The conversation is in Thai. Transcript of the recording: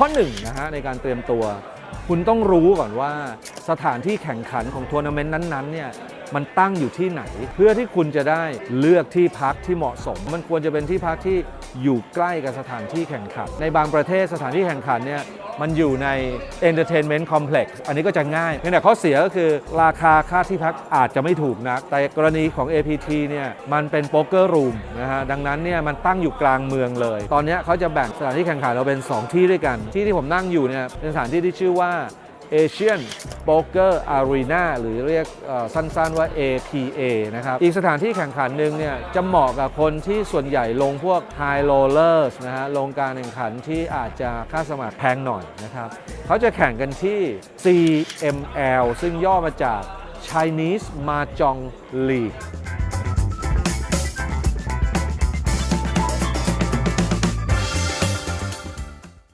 ข้อหนึ่งนะฮะในการเตรียมตัว คุณต้องรู้ก่อนว่าสถานที่แข่งขันของทัวร์นาเมนต์นั้นๆเนี่ยมันตั้งอยู่ที่ไหน เพื่อที่คุณจะได้เลือกที่พักที่เหมาะสม มันควรจะเป็นที่พักที่อยู่ใกล้กับสถานที่แข่งขัน ในบางประเทศสถานที่แข่งขันเนี่ย มันอยู่ใน Entertainment Complex อันนี้ก็จะง่ายเพียงแต่ข้อเสียก็คือราคาค่าที่พักอาจจะไม่ถูกนะแต่กรณีของ APT เนี่ยมันเป็นโป๊กเกอร์รูมนะฮะดังนั้นเนี่ยมันตั้งอยู่กลางเมืองเลย ตอนนี้เขาจะแบ่งสถานที่แข่งขันเราเป็น 2 ที่ด้วยกัน ที่ที่ผมนั่งอยู่เนี่ยเป็นสถานที่ที่ชื่อว่า Asian Poker Arena หรือเรียกสั้นๆว่า APA นะครับ อีกสถานที่แข่งขันหนึ่งเนี่ยจะเหมาะกับคนที่ส่วนใหญ่ลงพวก High Rollers นะฮะลงการแข่งขันที่อาจจะค่าสมัครแพงหน่อยนะครับเขาจะแข่งกันที่ CML ซึ่งย่อมาจาก Chinese Mahjong League